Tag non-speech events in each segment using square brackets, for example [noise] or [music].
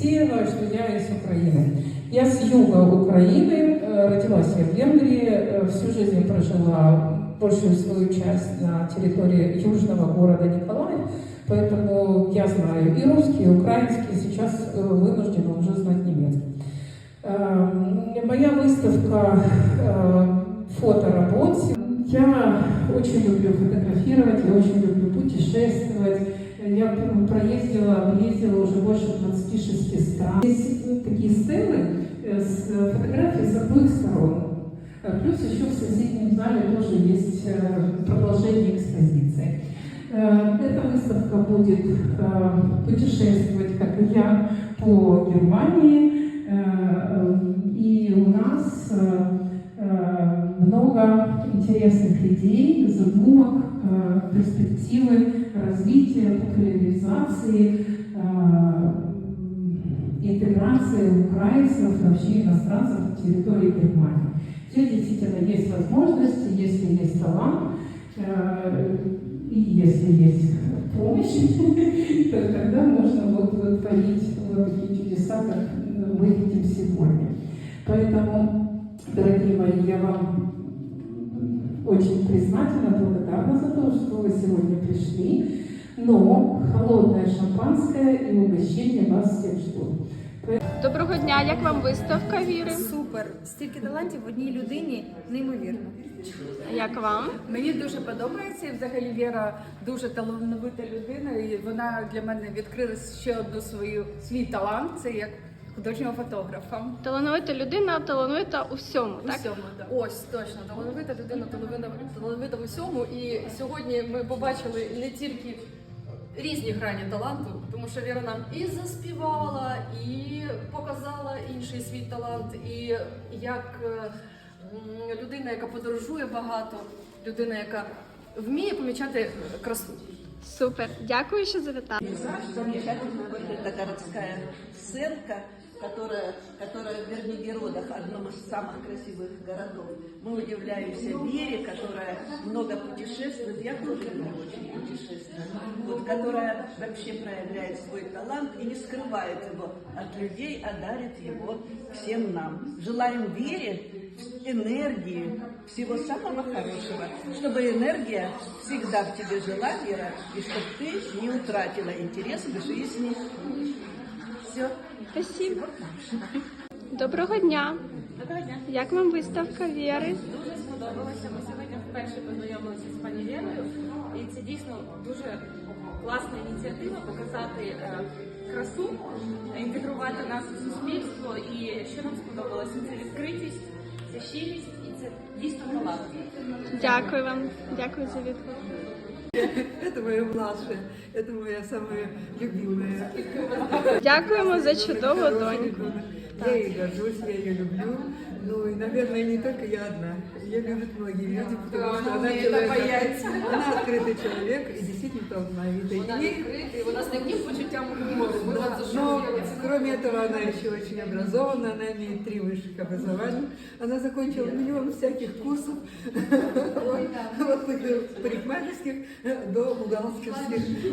Алексеева, что я из Украины. Я с юга Украины, э, родилась я в Венгрии, э, всю жизнь прожила большую свою часть на территории южного города Николаев, поэтому я знаю и русский, и украинский, сейчас э, вынуждена уже знать немецкий. Э, Моя выставка фоторабот. Я очень люблю фотографировать, я очень люблю путешествовать. Я проездила, объездила уже больше 26 стран. Здесь такие стелы э, с фотографией с обоих сторон. Э, Плюс еще в соседнем зале тоже есть э, продолжение экспозиции. Э, Эта выставка будет э, путешествовать, как и я, по Германии. Э, И у нас э, э, много интересных идей, задумок, э, перспективы развития, популяризации, интеграции украинцев, вообще иностранцев на территории Германии. Здесь действительно есть возможности, если есть талант, э, и если есть помощь, [laughs] то тогда можно вот, вот творить вот такие чудеса, как мы видим сегодня. Поэтому, дорогие мои, я вам очень признательна, благодарна за то, что вы сегодня пришли. Но холодное шампанское и угощение вас всех ждут. Доброго дня, як вам виставка віри? Супер! Стільки талантів в одній людині неймовірно. Як вам? Мені дуже подобається. І взагалі Віра дуже талановита людина, і вона для мене відкрила ще одну свою свій талант. Це як художнього фотографа. Талановита людина, талановита у всьому, У так? всьому, да. Ось точно талановита людина, талановита, талановита в усьому. І сьогодні ми побачили не тільки різні грані таланту, тому що Віра нам і заспівала, і показала інший свій талант, і як е, м, людина, яка подорожує багато, людина, яка вміє помічати красу. Супер. Дякую, що завітали. Замечательная вот эта городская сценка, которая, которая в Вернигеродах, одном из самых красивых городов. Мы удивляемся Вере, которая много путешествует, я тоже люблю очень путешествовать, вот, которая вообще проявляет свой талант и не скрывает его от людей, а дарит его всем нам. Желаем Вере энергии, всего самого хорошего, чтобы энергия всегда в тебе жила, Вера, и чтобы ты не утратила интерес к жизни. Все. Спасибо. Доброго дня. Доброго дня. Як вам виставка віри? Дуже сподобалося. Ми сьогодні вперше познайомилися з пані Лєною, І це дійсно дуже класна ініціатива показати е, красу, інтегрувати нас у суспільство. І що нам сподобалося, це відкритість, це щирість і це дійсно талант. Дякую вам. Дякую за відповідь. Это моя младшая, это моя самая любимая. Дякуємо за чудову доньку. Я ей горжусь, я ее люблю. Ну и, наверное, не только я одна. Ее любят многие люди, потому что она человек, она открытый человек и действительно талантливая. Вона И- відкрита, і вона з таким почуттям гумору. Ми Да, вас но зашукуємо. кроме этого она еще очень образована, она имеет три высших образования. Она закончила миллион всяких курсов, [laughs] от парикмахерских до бухгалтерских,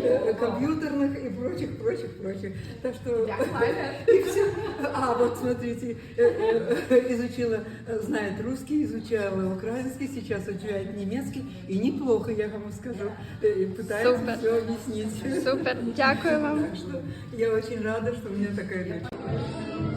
э, компьютерных и прочих, прочих, прочих. Так что [laughs] и всё. А вот смотрите, э, э, изучила, э, знает русский, изучала украинский, сейчас изучает немецкий и неплохо, я вам скажу, э, пытается Супер. все объяснить. Супер. Дякую вам. Так что я очень рада, что у меня такая дочь.